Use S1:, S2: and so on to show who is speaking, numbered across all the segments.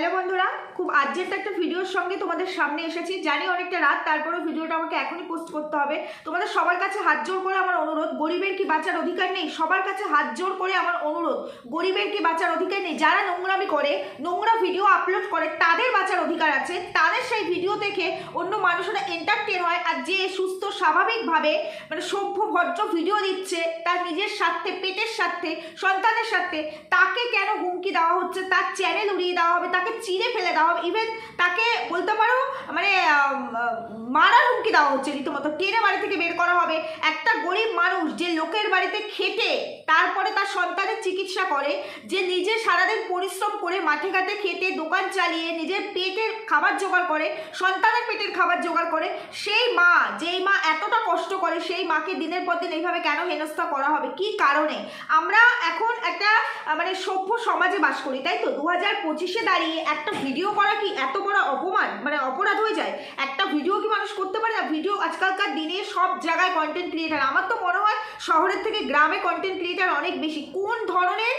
S1: Hello বন্ধুরা, খুব urgent একটা ভিডিওর সঙ্গে তোমাদের সামনে এসেছি। জানি অনেকটা রাত, তারপরেও ভিডিওটা আমাকে এখনই পোস্ট করতে হবে। তোমাদের সবার কাছে হাত জোর করে আমার অনুরোধ, গরিবের কি বাঁচার অধিকার নেই? সবার কাছে হাত জোর করে আমার অনুরোধ, গরিবের কি বাঁচার অধিকার নেই? যারা নোংরামি করে, নোংরা ভিডিও আপলোড করে, তাদের বাঁচার অধিকার আছে। তাদের সেই ভিডিও দেখে অন্য মানুষেরা এন্টারটেন হয় আর যে সুস্থ, স্বাভাবিকভাবে মানে সভ্য, ভদ্র ভিডিও দিচ্ছে, তার নিজের স্বার্থে, পেটের স্বার্থে, সন্তানের স্বার্থে, তাকে কেন হুমকি দেওয়া হচ্ছে? তার চ্যানেল উড়িয়ে দেওয়া হবে, তাকে চিড়ে ফেলে দেওয়া হবে ইভেন তাকে বলতে মারার হুমকি দেওয়া হচ্ছে রীতিমতো। টেনে বাড়ি থেকে বের করা হবে। একটা গরিব মানুষ যে লোকের বাড়িতে খেটে, তারপরে তার সন্তানের চিকিৎসা করে, যে নিজে সারাদিন পরিশ্রম করে মাঠে ঘাটে খেটে দোকান চালিয়ে নিজের পেটের খাবার জোগাড় করে, সন্তানের পেটের খাবার জোগাড় করে, সেই মা, যেই মা এতটা কষ্ট করে, সেই মাকে দিনের পর দিন এইভাবে কেন হেনস্থা করা হবে? কি কারণে? আমরা এখন একটা মানে সভ্য সমাজে বাস করি, তাই তো? দু হাজার পঁচিশে দাঁড়িয়ে একটা ভিডিও করা কি এত বড় অপমান? মানে অপরাধ হয়ে যায়। একটা ভিডিও কি মানুষ করতে পারে না? ভিডিও আজকালকার দিনে সব জায়গায় কন্টেন্ট ক্রিয়েটার আমার তো মনে হয় শহরের থেকে গ্রামে কন্টেন্ট ক্রিয়েটার অনেক বেশি। কোন ধরনের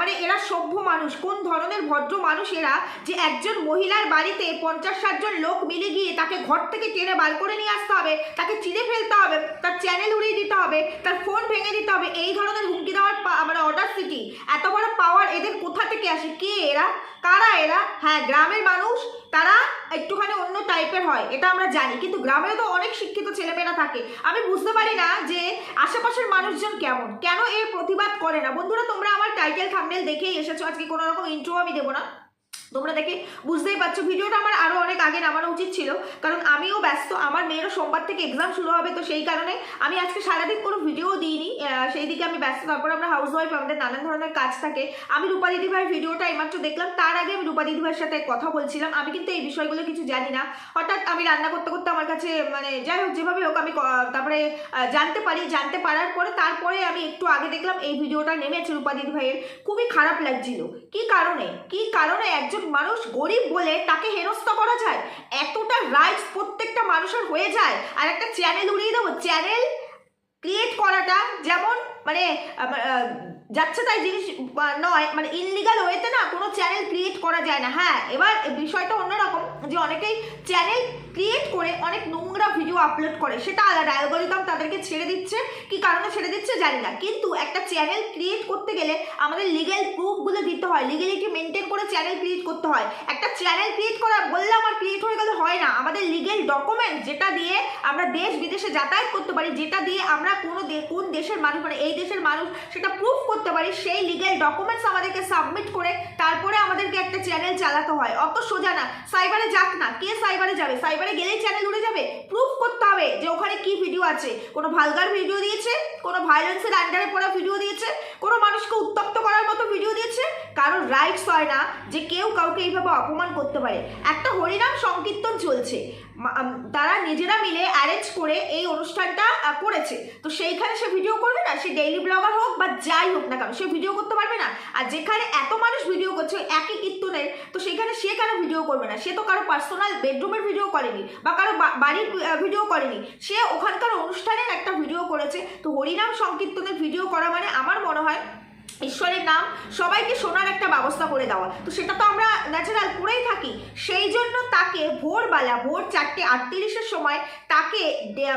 S1: মানে এরা সভ্য মানুষ। কোন ধরনের ভদ্র মানুষ এরা যে একজন মহিলার বাড়িতে পঞ্চাশ ষাটজন লোক মিলে গিয়ে তাকে ঘর থেকে টেনে বার করে নিয়ে আসতে হবে, তাকে চিড়ে ফেলতে হবে, তার চ্যানেল উড়িয়ে দিতে হবে, তার ফোন ভেঙে দিতে হবে, এই ধরনের হুমকি দেওয়ার মানে অর্ডার সিটি এত বড় পাওয়ার এদের কোথা থেকে আসে? কে এরা? কারা এরা? হ্যাঁ গ্রামের মানুষ, তারা একটুখানি অন্য টাইপের হয়, এটা আমরা জানি। কিন্তু গ্রামেও তো অনেক শিক্ষিত ছেলেমেয়েরা থাকে। আমি বুঝতে পারি না যে আশেপাশের মানুষজন কেমন? কেন এর প্রতিবাদ করে না? বন্ধুরা, তোমরা আমার টাইটেল থামনেল দেখেই এসেছ। আজকে কোনো রকম ইন্ট্রো আমি দেবো না। তোমরা দেখে বুঝতেই পারছ, ভিডিওটা আমার আরও অনেক আগে নামানো উচিত ছিল। কারণ আমিও ব্যস্ত, আমার মেয়েরও সোমবার থেকে এক্সাম শুরু হবে, তো সেই কারণে আমি আজকে সারাদিন কোনো ভিডিও দিইনি। সেই দিকে আমি ব্যস্ত, তারপর আমরা হাউস ওয়াইফ আমাদের নানান ধরনের কাজ থাকে। আমি রূপা দিদি ভাইয়ের ভিডিওটা এইমাত্র দেখলাম, তার আগে আমি রূপা দিদি ভাইয়ের সাথে কথা বলছিলাম। আমি কিন্তু এই বিষয়গুলো কিছু জানি না। হঠাৎ আমি রান্না করতে করতে আমার কাছে মানে যাই হোক, যেভাবে হোক আমি তারপরে জানতে পারি। জানতে পারার পরে, তারপরে আমি একটু আগে দেখলাম এই ভিডিওটা নেমেছে রূপা দিদি ভাইয়ের খুবই খারাপ লাগছিল। কি কারণে? কি কারণে একজন মানুষ গরিব বলে তাকে হেনস্থা করা যায়। এতটা রাইটস প্রত্যেকটা মানুষের হয়ে যায়। আর একটা চ্যানেল উড়িয়ে দেবো। চ্যানেল ক্রিয়েট করাটা যেমন মানে যাচ্ছে তাই জিনিস নয় মানে ইনলিগাল ওয়েতে না কোনো চ্যানেল ক্রিয়েট করা যায় না। হ্যাঁ এবার বিষয়টা অন্যরকম, যে অনেকেই চ্যানেল ক্রিয়েট করে অনেক নোংরা ভিডিও আপলোড করে। সেটা আলাদা অ্যালগোরিদম তাদেরকে ছেড়ে দিচ্ছে। কি কারণে ছেড়ে দিচ্ছে জানি না। কিন্তু একটা চ্যানেল ক্রিয়েট করতে গেলে আমাদের লিগেল প্রুফগুলো দিতে হয়। লিগেলিটি মেনটেন করে চ্যানেল ক্রিয়েট করতে হয়? একটা চ্যানেল ক্রিয়েট করা বললে আমার ক্রিয়েট হয়ে গেলে হয় না। আমাদের লিগেল ডকুমেন্ট যেটা দিয়ে আমরা দেশ বিদেশে যাতায়াত করতে পারি, যেটা দিয়ে আমরা কোনো কোন দেশের মানুষ মানে এই দেশের মানুষ সেটা প্রুফ করতে পারি, সেই লিগেল ডকুমেন্টস আমাদেরকে সাবমিট করে তারপরে আমাদেরকে একটা চ্যানেল চালাতে হয়। অত সোজা না। সাইবারে যাক না। কে সাইবারে যাবে? সাইবারে গেলেই চ্যানেল উড়ে যাবে। প্রুফ করতে হবে যে ওখানে কি ভিডিও আছে। কোনো ভালগার ভিডিও দিয়েছে, কোনো ভায়োলেন্সের আন্ডারে পড়া ভিডিও দিয়েছে, কোনো মানুষকে উত্তপ্ত করার মতো ভিডিও দিয়েছে, কারোর রাইটস হয় না যে কেউ কাউকে এইভাবে অপমান করতে পারে। একটা হরিনাম সংকীর্তন চলছে। তারা নিজেরা মিলে অ্যারেঞ্জ করে এই অনুষ্ঠানটা করেছে। তো সেইখানে সে ভিডিও করবে না, সে ডেইলি ব্লগার হোক বা যাই হোক না কেন, সে ভিডিও করতে পারবে না। আর যেখানে এত মানুষ ভিডিও করছে একই কীর্তনের, তো সেখানে সে কেন ভিডিও করবে না? সে তো কারও পার্সোনাল বেডরুমের ভিডিও করেনি বা কারও বাড়ির ভিডিও করেনি। সে ওখানকার অনুষ্ঠানের একটা ভিডিও করেছে। তো হরিনাম সংকীর্তনের ভিডিও করা মানে আমার মনে হয় ঈশ্বরের নাম, সবাইকে শোনার একটা ব্যবস্থা করে দেওয়া। তো সেটা তো আমরা ন্যাচারাল করেই থাকি। সেই জন্য তাকে ভোরবেলা, ভোর চারটে আটত্রিশের সময় তাকে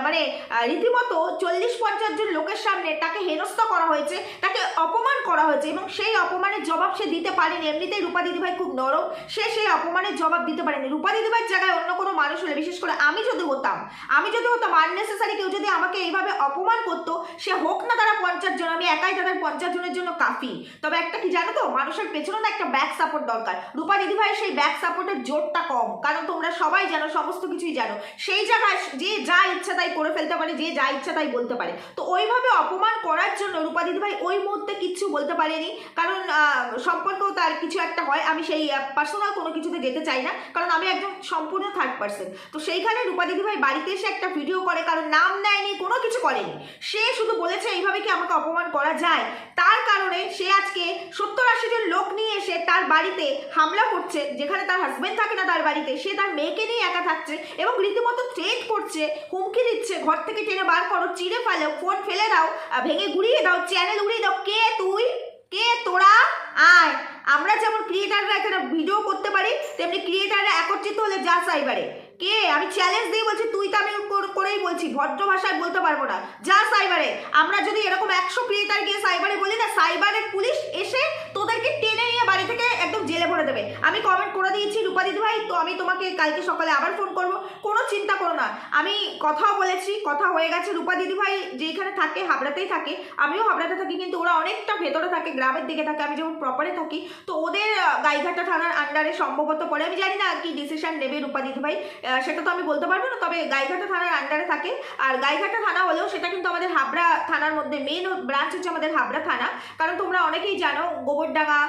S1: মানে রীতিমতো চল্লিশ পঞ্চাশ জন লোকের সামনে তাকে হেনস্থা করা হয়েছে, তাকে অপমান করা হয়েছে এবং সেই অপমানের জবাব সে দিতে পারেনি। এমনিতেই রূপা দিদিভাই খুব নরম। সে সেই অপমানের জবাব দিতে পারেনি। রূপা দিদিভাইয়ের জায়গায় অন্য কোনো মানুষ হলে, বিশেষ করে আমি যদি হতাম, আমি যদি হতাম আননেসেসারি কেউ যদি আমাকে এইভাবে অপমান করতো, সে হোক না তারা পঞ্চাশ জন, আমি একাই তাদের পঞ্চাশ জনের জন্য কাফি তবে একটা কি জানো তো? মানুষের পেছনে না একটা ব্যাক সাপোর্ট দরকার। রূপা দিদিভাইয়ের সেই ব্যাক সাপোর্টের জোরটা কম। কারণ তোমরা সবাই জানো সমস্ত কিছুই জানো। সেই জায়গায় যে যা ইচ্ছা তাই করে ফেলতে পারে যে যা ইচ্ছা তাই বলতে পারে। তো ওইভাবে অপমান করার জন্য রূপা দিদিভাই ওই মুহূর্তে কিচ্ছু বলতে পারেনি। কারণ আহ, সম্পর্কেও তার কিছু একটা হয়। আমি সেই পার্সোনাল কোনো কিছুতে যেতে চাই না। কারণ আমি একজন সম্পূর্ণ থার্ড পার্সন তো সেইখানে রূপা দিদিভাই বাড়িতে এসে একটা ভিডিও করে কারণ নাম নেয়নি কোনো কিছু করেনি। সে শুধু বলেছে এইভাবে কি আমাকে অপমান করা যায়? তার কারণে সে আজকে সত্তর আশি জন লোক নিয়ে এসে তার বাড়িতে হামলা করছে, যেখানে তার হাজবেন্ড থাকে না তার বাড়িতে, সে তার মেয়েকে নিয়ে একা থাকছে এবং রীতিমতো থ্রেট করছে, হুমকি দিচ্ছে, ঘর থেকে টেনে বার করো, চিড়ে ফেলো ফোন ফেলে দাও ভেঙে গুড়িয়ে দাও চ্যানেল উড়িয়ে দাও, কে তুই? কে তোরা? আয়। আমরা যেমন ক্রিয়েটাররা এখানে ভিডিও করতে পারি, তেমনি ক্রিয়েটাররা একত্রিত হলে যা সাইবারে কে? আমি চ্যালেঞ্জ দিয়ে বলছি, তুই তো আমি কর- করেই বলছি, ভদ্র ভাষায় বলতে পারব না। যা সাইবারে, আমরা যদি এরকম একশো ক্রিয়েটার গিয়ে সাইবারে বলি, না সাইবারের পুলিশ এসে তোদেরকে টেনে নিয়ে বাড়ি থেকে একদম জেলে ভরে দেবে। আমি কমেন্ট করে দিয়েছি, রূপা দিদি ভাই, তো আমি তোমাকে কালকে সকালে আবার ফোন করব। কোনো চিন্তা করো না। আমি কথাও বলেছি, কথা হয়ে গেছে। রূপা দিদি ভাই যেখানে থাকে, হাবড়াতেই থাকে। আমিও হাবড়াতে থাকি, কিন্তু ওরা অনেকটা ভেতরে থাকে, গ্রামের দিকে থাকে। আমি যেমন প্রপারে থাকি, তো ওদের গাইঘাটা থানার আন্ডারে সম্ভবত পড়ে। আমি জানি না কি ডিসিশন নেবে রূপা দিদি ভাই। সেটা তো আমি বলতে পারব না, তবে গাইঘাটা থানার আন্ডারে থাকে। আর গাইঘাটা থানা হলেও সেটা কিন্তু আমাদের হাবড়া থানার মধ্যে মেন ব্রাঞ্চ হচ্ছে আমাদের হাবড়া থানা। কারণ তোমরা অনেকেই জানো, গোবরডাঙ্গা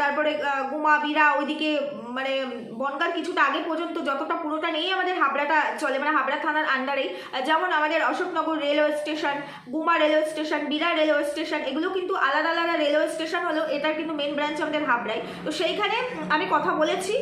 S1: তারপরে গুমা, বিরা ওইদিকে মানে বনগার কিছুটা আগে পর্যন্ত যতটা পুরোটা নেই আমাদের হাবড়াটা চলে মানে হাবড়া থানার আন্ডারেই যেমন আমাদের Ashoknagar railway station Guma railway station Bira railway station এগুলো কিন্তু আলাদা আলাদা রেলওয়ে স্টেশন হলেও এটার কিন্তু মেন ব্রাঞ্চ আমাদের হাবড়ায়। তো সেইখানে আমি কথা বলেছি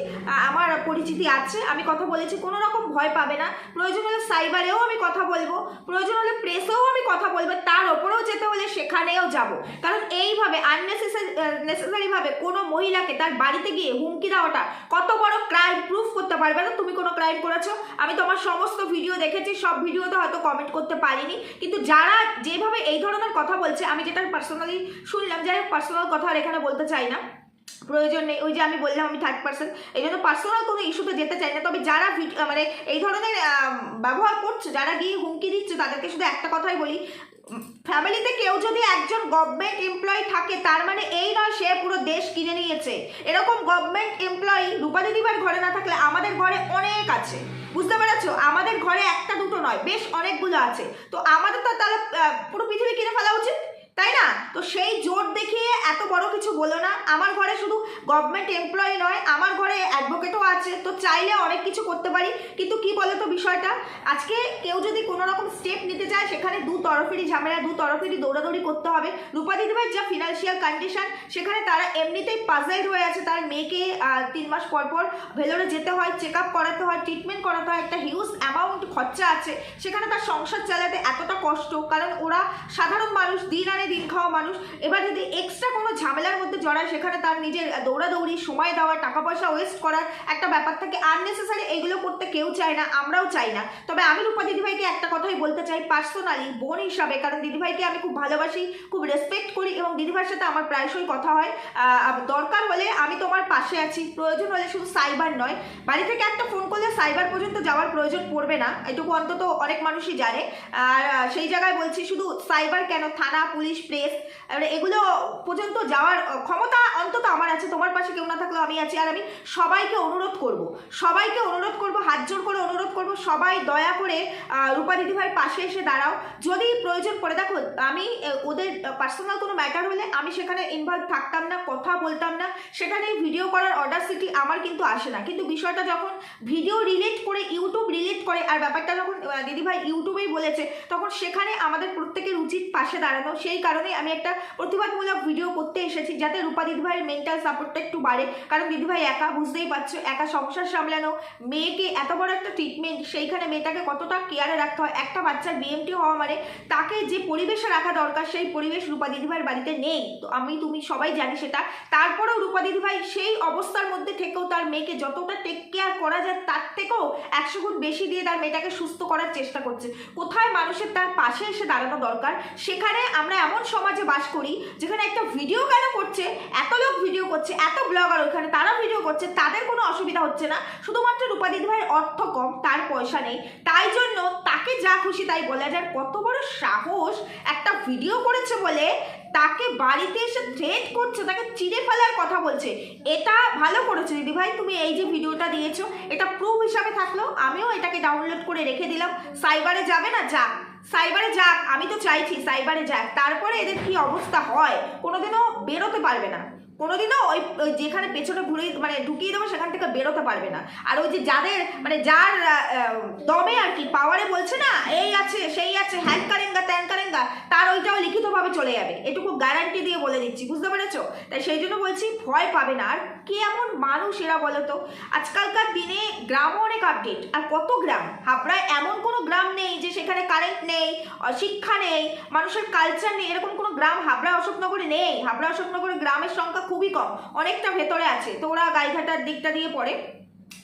S1: আমার পরিচিতি আছে, আমি কথা বলেছি কোনো রকম ভয় পাবে না। প্রয়োজন হলে সাইবারেও আমি কথা বলব, প্রয়োজন হলে প্রেসেও আমি কথা বলব, তার ওপরেও যেতে হলে সেখানেও যাব। কারণ এইভাবে আননেসেসারি নেসেসারিভাবে কোনো মহিলাকে তার বাড়িতে গিয়ে হুমকি দেওয়াটা কত বড় ক্রাইম প্রুফ করতে পারবে না? তুমি কোনো ক্রাইম করেছ? আমি তোমার সমস্ত ভিডিও দেখেছি, সব ভিডিওতে হয়তো কমেন্ট করতে পারিনি। কিন্তু যারা যেভাবে এই ধরনের কথা বলছে, আমি যেটা পার্সোনালি শুনলাম, যাই পার্সোনাল কথা আর এখানে বলতে চাই না। প্রয়োজন নেই। ওই যে আমি বললাম, আমি থার্ড পার্সন এই জন্য পার্সোনাল কোনো ইস্যুতে যেতে চাই না। তবে যারা মানে এই ধরনের ব্যবহার করছে, যারা গিয়ে হুমকি দিচ্ছে, তাদেরকে শুধু একটা কথাই বলি। ফ্যামিলিতে কেউ যদি একজন গভর্নমেন্ট এমপ্লয়ি থাকে, তার মানে এই নয়, সে পুরো দেশ কিনে নিয়েছে। এরকম গভর্নমেন্ট এমপ্লয়ি রূপা দিদিবার ঘরে না থাকলে আমাদের ঘরে অনেক আছে। বুঝতে পেরেছ? আমাদের ঘরে একটা দুটো নয়, বেশ অনেকগুলো আছে। তো আমাদের তো তাহলে পুরো পৃথিবী কিনে ফেলা উচিত? তাই না? তো সেই জোর দেখিয়ে এত বড় কিছু বলো না। আমার ঘরে শুধু গভর্নমেন্ট এমপ্লয়ি নয়, আমার ঘরে অ্যাডভোকেটও আছে। তো চাইলে অনেক কিছু করতে পারি। কিন্তু কি বলে তো বিষয়টা? আজকে কেউ যদি কোনো রকম স্টেপ নিতে চায়, সেখানে দু তরফেরই ঝামেলা, দু তরফেরই দৌড়াদৌড়ি করতে হবে। রূপা দিদিভাইয়ের যা ফিনান্সিয়াল কন্ডিশন সেখানে তারা এমনিতেই পাজেল হয়ে আছে। তার মেয়েকে তিন মাস পর পর ভেলোরে যেতে হয় চেক আপ করাতে হয় ট্রিটমেন্ট করাতে হয়। একটা হিউজ অ্যামাউন্ট খরচা আছে। সেখানে তার সংসার চালাতে এতটা কষ্ট। কারণ ওরা সাধারণ মানুষ, দিন আনে দিন খাওয়া মানুষ। এবার যদি এক্সট্রা কোনো ঝামেলার মধ্যে জড়ায়, সেখানে তার নিজের দৌড়াদৌড়ি, সময় দেওয়া টাকা পয়সা ওয়েস্ট করার একটা ব্যাপার থাকে। আননেসেসারি এগুলো করতে কেউ চায় না, আমরাও চাই না। তবে আমি রূপা দিদিভাইকে একটা কথাই বলতে চাই পার্সোনালি বোন হিসাবে, কারণ দিদিভাইকে আমি খুব ভালোবাসি, খুব রেসপেক্ট করি এবং দিদিভাইয়ের সাথে আমার প্রায়শই কথা হয়। দরকার হলে আমি তোমার পাশে আছি, প্রয়োজন হলে শুধু সাইবার নয়। বাড়ি থেকে একটা ফোন করলে সাইবার পর্যন্ত যাওয়ার প্রয়োজন পড়বে না, এটুকু অন্তত অনেক মানুষই জানে। আর সেই জায়গায় বলছি শুধু সাইবার কেন? থানা, পুলিশ প্রেস এগুলো পর্যন্ত যাওয়ার ক্ষমতা অন্তত আমার আছে। তোমার পাশে কেউ না থাকলেও আমি আছি। আর আমি সবাইকে অনুরোধ করব, সবাইকে অনুরোধ করব, হাত জোর করে অনুরোধ করব, সবাই দয়া করে রূপা দিদিভাইয়ের পাশে এসে দাঁড়াও। যদি প্রয়োজন পড়ে, দেখো, আমি ওদের পার্সোনাল কোনো ম্যাটার হলে আমি সেখানে ইনভলভ থাকতাম না, কথা বলতাম না। সেখানে ভিডিও করার অর্ডার সিটি আমার কিন্তু আসে না। কিন্তু বিষয়টা যখন ভিডিও রিলেট করে ইউটিউব রিলেট করে, আর ব্যাপারটা যখন দিদিভাই ইউটিউবেই বলেছে, তখন সেখানে আমাদের প্রত্যেকের উচিত পাশে দাঁড়ানো। সেই কারণে আমি একটা প্রতিবাদমূলক ভিডিও করতে এসেছি, যাতে রূপা দিদিভাইয়ের মেন্টাল সাপোর্টটা একটু বাড়ে। কারণ দিদিভাই একা, বুঝতেই পারছ, একা সংসার সামলানো, মেয়েকে এত বড় একটা ট্রিটমেন্ট সেইখানে মেয়েটাকে কতটা কেয়ারে রাখতে হয়, একটা বাচ্চার বিএমটি হওয়া মানে তাকে যে পরিবেশে রাখা দরকার, সেই পরিবেশ রূপা দিদিভাইয়ের বাড়িতে নেই। তো আমি, তুমি সবাই জানি সেটা। তারপরেও রূপা দিদিভাই সেই অবস্থার মধ্যে থেকেও তার মেয়েকে যতটা টেক কেয়ার করা যায়, তার থেকেও একশো গুণ বেশি দিয়ে তার মেয়েটাকে সুস্থ করার চেষ্টা করছে। কোথায় মানুষের তার পাশে এসে দাঁড়ানো দরকার, সেখানে আমরা এমন সমাজে বাস করি, যেখানে একটা ভিডিও কেন করছে, এত লোক ভিডিও করছে, এত ব্লগার ওখানে তারা ভিডিও করছে, তাদের কোনো অসুবিধা হচ্ছে না। শুধুমাত্র রূপা দিদিভাইয়ের অর্থ কম, তার পয়সা নেই। তাই জন্য তাকে যা খুশি তাই বলে যায় কত বড় সাহস একটা ভিডিও করেছে বলে, তাকে বাড়িতে এসে থ্রেট করছে, তাকে চিড়ে ফেলার কথা বলছে। এটা ভালো করেছে দিদিভাই তুমি এই যে ভিডিওটা দিয়েছ, এটা প্রুফ হিসাবে থাকল। আমিও এটাকে ডাউনলোড করে রেখে দিলাম। সাইবারে যাবে না, যাক। সাইবারে যাক, আমি তো চাইছি সাইবারে যাক। তারপরে এদের কি অবস্থা হয়? কোনোদিনও বেরোতে পারবে না। কোনোদিনও ওই যেখানে পেছনে ঘুরে মানে ঢুকিয়ে দেবো, সেখান থেকে বেরোতে পারবে না। আর ওই যে যাদের মানে যার দমে আর কি পাওয়ারে বলছে না, এই আছে, সেই আছে হ্যান কারেঙ্গা, ত্যান কারেঙ্গা, তার ওইটাও লিখিতভাবে চলে যাবে। এটুকু গ্যারান্টি দিয়ে বলে দিচ্ছি, বুঝতে পেরেছ? তাই সেই জন্য বলছি, ভয় পাবে না। আর কি এমন মানুষ এরা বলো তো? আজকালকার দিনে গ্রামও অনেক আপডেট আর কত গ্রাম? হাবড়ায় এমন কোনো গ্রাম নেই, যে সেখানে কারেন্ট নেই শিক্ষা নেই, মানুষের কালচার নেই, এরকম কোনো গ্রাম হাবড়া অশোকনগরে নেই। হাবড়া অশোকনগরে গ্রামের সংখ্যা খুবই কম, অনেকটা ভেতরে আছে। তো ওরা গাইঘাটার দিকটা দিয়ে পড়ে।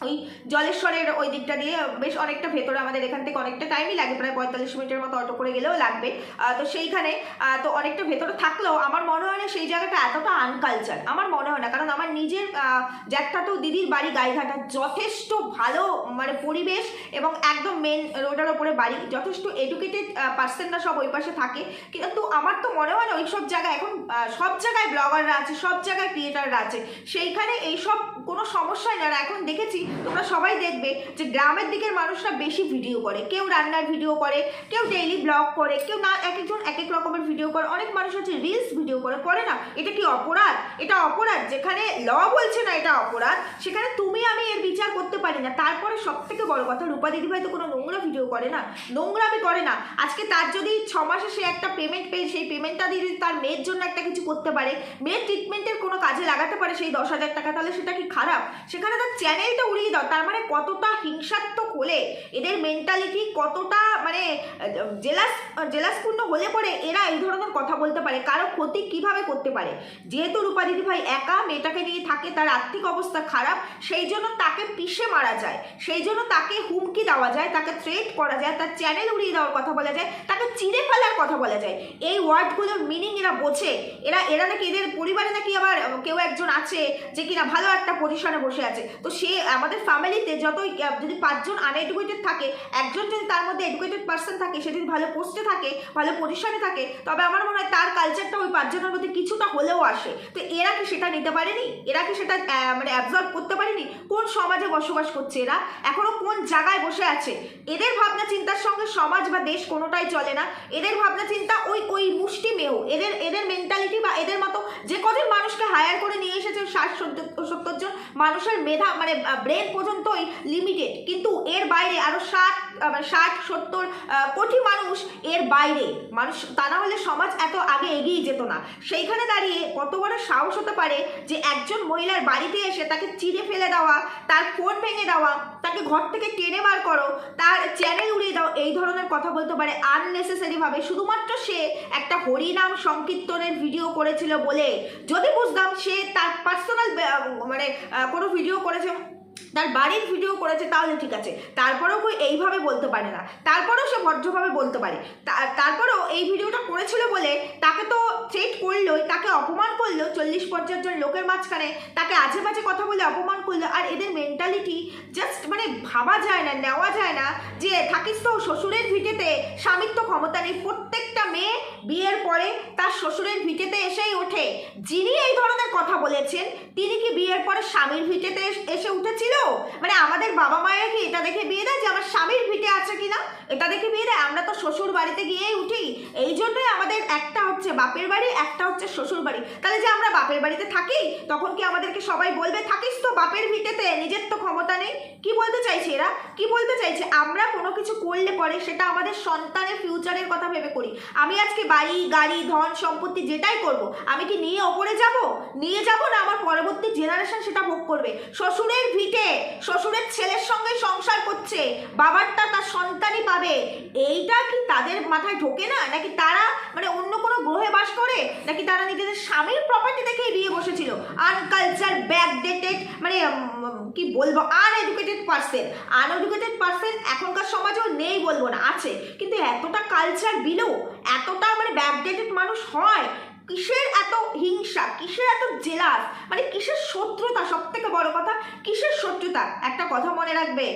S1: ওই জলেশ্বরের ওই দিকটা দিয়ে বেশ অনেকটা ভেতরে আমাদের এখান থেকে অনেকটা টাইমই লাগে, প্রায় পঁয়তাল্লিশ মিনিটের মতো অটো করে গেলেও লাগবে। তো সেইখানে তো অনেকটা ভেতরে থাকলেও আমার মনে হয় না সেই জায়গাটা এতটা আনকালচার আমার মনে হয় না, কারণ আমার নিজের তো দিদির বাড়ি গাইঘাটা যথেষ্ট ভালো মানে পরিবেশ এবং একদম মেন রোডের ওপরে বাড়ি, যথেষ্ট এডুকেটেড পার্সেন্টরা সব ওই পাশে থাকে। কিন্তু আমার তো মনে হয় না ওই সব জায়গায় এখন সব জায়গায় ব্লগাররা আছে, সব জায়গায় ক্রিয়েটাররা আছে। সেইখানে এইসব কোনো সমস্যাই না এখন দেখেছি, তোমরা সবাই দেখবে যে গ্রামের দিকের মানুষরা বেশি ভিডিও করে। কেউ রান্নার ভিডিও করে, কেউ ডেইলি ব্লগ করে, কেউ না, এক একজন এক এক রকমের ভিডিও করে। অনেক মানুষ হচ্ছে রিলস ভিডিও করে করে না। এটা কি অপরাধ? এটা অপরাধ। যেখানে ল বলছে না এটা অপরাধ। সেখানে তুমি, আমি এর বিচার করতে পারি না। তারপরে সব থেকে বড় কথা, রূপা দিদিভাই তো কোনো নোংরা ভিডিও করে না। নোংরামি করে না। আজকে তার যদি ছ মাসে সে একটা পেমেন্ট পেয়ে, সেই পেমেন্টটা দিয়ে তার মেয়ের জন্য একটা কিছু করতে পারে, মেয়ের ট্রিটমেন্টের কোনো কাজে লাগাতে পারে সেই দশ হাজার টাকা, তাহলে সেটা কি খারাপ, সেখানে তার চ্যানেলটা উড়িয়ে দাও। তার মানে কতটা হিংসাত্মক হলে, এদের মেন্টালিটি কতটা মানে জেলাস জেলাসপূর্ণ হলে পরে এরা এই ধরনের কথা বলতে পারে। কারও ক্ষতি কীভাবে করতে পারে? যেহেতু রূপা দিদিভাই একা, মেয়েটাকে নিয়ে থাকে, তার আর্থিক অবস্থা খারাপ, সেই জন্য তাকে পিষে মারা যায়। সেই জন্য তাকে হুমকি দেওয়া যায়, তাকে থ্রেট করা যায়, তার চ্যানেল উড়িয়ে দেওয়ার কথা বলা যায়, তাকে চিড়ে ফেলার কথা বলা যায়। এই ওয়ার্ডগুলোর মিনিং এরা বোঝে। এরা এরা নাকি এদের পরিবারে নাকি আবার কেউ একজন আছে যে কিনা ভালো একটা পজিশনে বসে আছে। তো সে আমাদের ফ্যামিলিতে যতই, যদি পাঁচজন আনএডুকেটেড থাকে, একজন যদি তার মধ্যে এডুকেটেড পার্সন থাকে, সে যদি ভালো পোস্টে থাকে, ভালো পজিশনে থাকে, তবে আমার মনে হয় তার কালচারটা ওই পাঁচজনের মধ্যে কিছুটা হলেও আসে। তো এরা কি সেটা নিতে পারেনি? এরা কি সেটা মানে অ্যাবজর্ব করতে পারেনি? কোন সমাজে বসবাস করছে এরা? এখনও কোন জায়গায় বসে আছে? এদের ভাবনা চিন্তার সঙ্গে সমাজ বা দেশ কোনোটাই চলে না। এদের ভাবনা চিন্তা ওই ওই মুষ্টি মেহ এদের এদের মেন্টালিটি বা এদের মতো যে কদিন মানুষকে হায়ার করে নিয়ে এসেছে ষাট সত্তর সত্তর জন। মানুষের মেধা মানে ব্রেন পর্যন্তই লিমিটেড কিন্তু এর বাইরে আরও ষাট মানে ষাট সত্তর কোটি মানুষ এর বাইরে। মানুষ, তা না হলে সমাজ এত আগে এগিয়ে যেত না। সেইখানে দাঁড়িয়ে কত বড় সাহস হতে পারে যে একজন মহিলার বাড়িতে এসে তাকে চিড়ে ফেলে দেওয়া, তার ফোন ভেঙে দেওয়া তাকে ঘর থেকে টেনে বার করো। তার চ্যানেল উড়িয়ে দাও। এই ধরনের কথা বলতে পারে আননেসেসারিভাবে শুধুমাত্র সে একটা হরিনাম সংকীর্তনের ভিডিও করেছিল বলে। যদি বুঝতাম সে তার পার্সোনাল মানে কোনো ভিডিও করেছে তার বাড়ির ভিডিও করেছে তাহলে ঠিক আছে। তারপরেও কেউ এইভাবে বলতে পারে না। তারপরেও সে ভদ্রভাবে বলতে পারে। তারপরেও এই ভিডিওটা করেছিল বলে তাকে তো থ্রেট করলোই, তাকে অপমান করল চল্লিশ পঞ্চাশ জন লোকের মাঝখানে। তাকে আজে বাজে কথা বলে অপমান করল আর এদের মেন্টালিটি জাস্ট মানে ভাবা যায় না, নেওয়া যায় না যে থাকিস তো শ্বশুরের ভিটেতে, স্বামীর তো ক্ষমতা নেই। প্রত্যেকটা মেয়ে বিয়ের পরে তার শ্বশুরের ভিটেতে এসেই ওঠে। যিনি এই ধরনের কথা বলেছেন, তিনি কি বিয়ের পরে স্বামীর ভিটেতে এসে এসে উঠেছিল মানে আমাদের বাবা মায়ের কি এটা দেখে বিয়ে দেয় যে আমার স্বামীর ভিটে আছে কিনা? এটা দেখে বিয়ে দেয়? আমরা তো শ্বশুর বাড়িতে গিয়েই উঠি। এই জন্যই আমাদের একটা হচ্ছে বাপের বাড়ি, একটা হচ্ছে শ্বশুর বাড়ি। তাহলে যে আমরা বাপের বাড়িতে থাকি, তখন কি আমাদেরকে সবাই বলবে, থাকিস তো বাপের ভিটেতে, নিজের তো ক্ষমতা নেই কি বলতে চাইছে এরা? কি বলতে চাইছে? আমরা কোনো কিছু করলে পরে সেটা আমাদের সন্তানের ফিউচারের কথা ভেবে করি। আমি আজকে বাড়ি, গাড়ি, ধন, সম্পত্তি যেটাই করব, আমি কি নিয়ে ওপরে যাব? নিয়ে যাব না আমার পরবর্তী জেনারেশন সেটা ভোগ করবে? শ্বশুরের ভিটে শ্বশুরের ছেলের সঙ্গে সংসার করছে বাবারটা তার সন্তানই পাবে। এইটা কি তাদের মাথায় ঢোকে না? নাকি তারা মানে অন্য কোনো গ্রহে বাস করে? নাকি তারা নিজেদের স্বামীর প্রপার্টি দেখেই বিয়ে বসেছিল? আনকালচার ব্যাকডেটেড মানে কি বলব? আনএডুকেটেড পার্সেন আনএডুকেটেড পার্সেন এখনকার সমাজেও নেই বলব না, আছে। কিন্তু এতটা কালচার বিলো এতটা মানে ব্যাকডেটেড মানুষ হয় কিসের এত হিংসা? কিসের এত জেলাস? মানে কিসের শত্রুতা? সব থেকে বড় কথা, কিসের শত্রুতা? একটা কথা মনে রাখবে,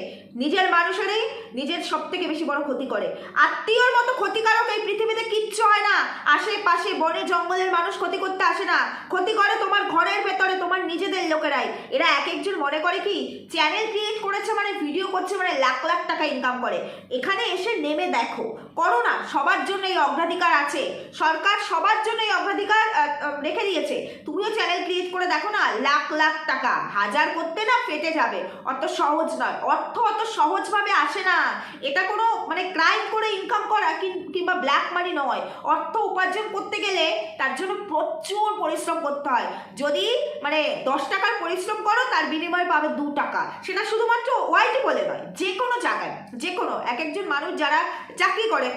S1: নিজের মানুষেরই নিজের সব থেকে বেশি বড় ক্ষতি করে। আত্মীয়র মতো ক্ষতিকারক এই পৃথিবীতে কিচ্ছু হয় না। আশেপাশে বনে জঙ্গলের মানুষ ক্ষতি করতে আসে না। ক্ষতি করে তোমার ঘরের ভেতরে, তোমার নিজেদের লোকেরাই। এরা এক একজন মনে করে কি চ্যানেল ক্রিয়েট করেছে মানে ভিডিও করছে মানে লাখ লাখ টাকা ইনকাম করে। এখানে এসে নেমে দেখো। করো না, সবার জন্য এই অগ্রাধিকার আছে। সরকার সবার জন্য এই অগ্রাধিকার আহ, রেখে দিয়েছে। তুমিও চ্যানেল ক্রিয়েট করে দেখো না লাখ লাখ টাকা। হাজার করতে না ফেটে যাবে। অত সহজ নয়। অর্থ অত সহজভাবে আসে না। এটা কোনো মানে ক্রাইম করে ইনকাম করা কিংবা ব্ল্যাক মানি নয়। অর্থ উপার্জন করতে গেলে তার জন্য প্রচুর পরিশ্রম করতে হয়। যদি মানে দশ টাকার পরিশ্রম করো তার বিনিময়ে পাবে দু টাকা। সেটা শুধুমাত্র ওয়াইটি বলে নয়। যে কোনো জায়গায় যে কোনো এক একজন মানুষ যারা চাকরি করে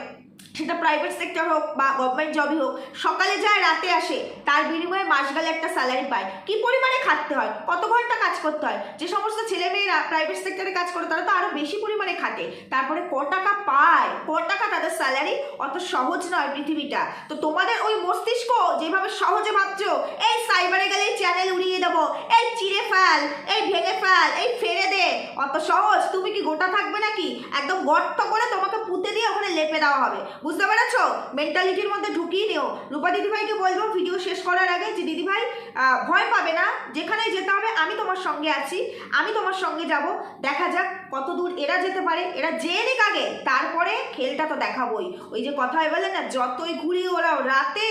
S1: সেটা প্রাইভেট সেক্টর হোক বা গভর্নমেন্ট জবই হোক, সকালে যায়, রাতে আসে, তার বিনিময়ে মাস গেলে একটা স্যালারি পায়। কি পরিমাণে খাটতে হয়? কত ঘণ্টা কাজ করতে হয়? যে সমস্ত ছেলেমেয়েরা প্রাইভেট সেক্টরে কাজ করে, তারা তো আরও বেশি পরিমাণে খাটে। তারপরে ক টাকা পায়? ক টাকা তাদের স্যালারি অত সহজ নয় পৃথিবীটা। তো তোমাদের ওই মস্তিষ্ক যেভাবে সহজে ভাবছ, এই সাইবারে গেলে চ্যানেল উড়িয়ে দেবো, এই চিড়ে ফেল, এই ভেঙে ফেল, এই ফেরে দে অত সহজ? তুমি কি গোটা থাকবে নাকি? একদম গর্ত করে তোমাকে পুঁতে দিয়ে ওখানে লেপে দেওয়া হবে। বুঝতে পেরেছ? মেন্টালিটির মধ্যে ঢুকিয়ে নিও। রূপা দিদিভাইকে বলব ভিডিও শেষ করার আগে যে দিদিভাই ভয় পাবে না যেখানে যেতে হবে আমি তোমার সঙ্গে আছি, আমি তোমার সঙ্গে যাব। দেখা যাক কত দূর এরা যেতে পারে। এরা যেয়ে নিক আগে, তারপরে খেলটা তো দেখাবোই। ওই যে কথায় বলে না, যতই ঘুরি ওরাও রাতে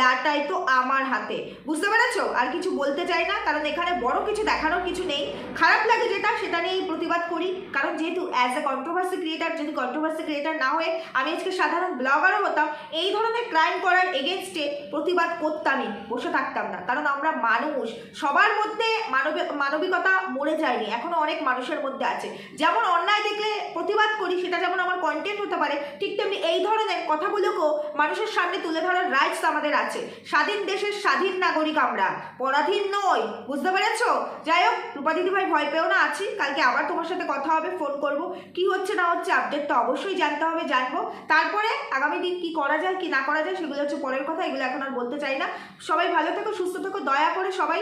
S1: লাটাই তো আমার হাতে। বুঝতে পেরেছ? আর কিছু বলতে চাই না, কারণ এখানে বড় কিছু দেখানোর কিছু নেই। খারাপ লাগে যেটা, সেটা নিয়েই প্রতিবাদ করি। কারণ যেহেতু অ্যাজ এ কন্ট্রোভার্সি ক্রিয়েটার যদি কন্ট্রোভার্সি ক্রিয়েটার না হয়ে আমি আজকে সাধারণ ব্লগারও হতাম, এই ধরনের ক্রাইম করার এগেনস্টে প্রতিবাদ করতামই, বসে থাকতাম না। কারণ আমরা মানুষ, সবার মধ্যে মানবিক মানবিকতা মরে যায়নি, এখনও অনেক মানুষের মধ্যে আছে। যেমন অন্যায় দেখলে প্রতিবাদ করি, সেটা যেমন আমার কন্টেন্ট হতে পারে, ঠিক তেমনি এই ধরনের কথাগুলোকেও মানুষের সামনে তুলে ধরার রাইটস আমাদের আছে। স্বাধীন দেশের স্বাধীন নাগরিক আমরা, পরাধীন নই, বুঝতে পেরেছ? যাই হোক, রূপা দিদিভাই ভয় পেও না, আছি, কালকে আবার তোমার সাথে কথা হবে ফোন করব। কি হচ্ছে না হচ্ছে আপডেট তো অবশ্যই জানতে হবে, জানব। তারপরে আগামী দিন কি করা যায়, কি না করা যায়, সেগুলো হচ্ছে পরের কথা, এগুলো এখন আর বলতে চাই না। সবাই ভালো থেকো, সুস্থ থেকো, দয়া করে সবাই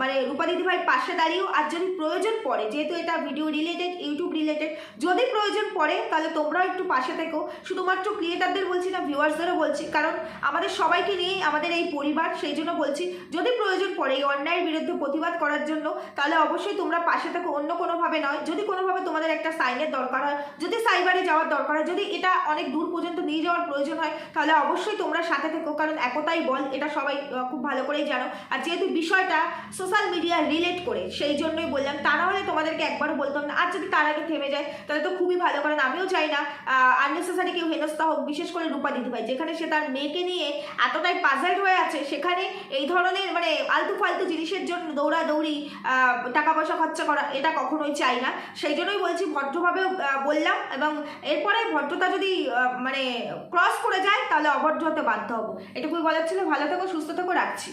S1: মানে রূপা দিদিভাই পাশে দাঁড়িয়েও, আর যদি প্রয়োজন পড়ে, যেহেতু এটা ভিডিও রিলেটেড ইউটিউব রিলেটেড যদি প্রয়োজন পড়ে, তাহলে তোমরাও একটু পাশে থেকো। শুধুমাত্র ক্রিয়েটারদের বলছি না ভিউয়ার্সদেরও বলছি, কারণ আমাদের সবাইকে নিয়েই আমাদের এই পরিবার, সেই জন্য বলছি, যদি প্রয়োজন পড়ে এই অন্যায়ের বিরুদ্ধে প্রতিবাদ করার জন্য, তাহলে অবশ্যই তোমরা পাশে থেকো। অন্য কোনোভাবে নয়। যদি কোনোভাবে তোমাদের একটা সাইনের দরকার হয়, যদি সাইবারে যাওয়ার দরকার হয়, যদি এটা অনেক দূর পর্যন্ত নিয়ে যাওয়ার প্রয়োজন হয়, তাহলে অবশ্যই তোমরা সাথে থেকো, কারণ একতাই বল, এটা সবাই খুব ভালো করেই জানো। আর যেহেতু বিষয়টা সোশ্যাল মিডিয়া রিলেট করে, সেই জন্যই বললাম তা না হলে তোমাদেরকে একবারও বলতাম না। আর যদি তার আগে থেমে যায়, তাহলে তো খুবই ভালো, কারণ আমিও চাই না আননেসেসারি কেউ হেনস্থা হোক, বিশেষ করে রূপা দিদিভাই যেখানে সে তার মেয়েকে নিয়ে এতটাই পাজাল্ড হয়ে আছে, সেখানে এই ধরনের মানে আলতু ফালতু জিনিসের জন্য দৌড়াদৌড়ি টাকা পয়সা খরচা করা, এটা কখনোই চাই না। সেই জন্যই বলছি ভদ্রভাবে বললাম এবং এরপরে ভদ্রতা যদি মানে ক্রস করে যায়, তাহলে অভদ্র হতে বাধ্য হব। এটুকুই বলার ছিল। ভালো থেকো, সুস্থ থেকো, রাখছি।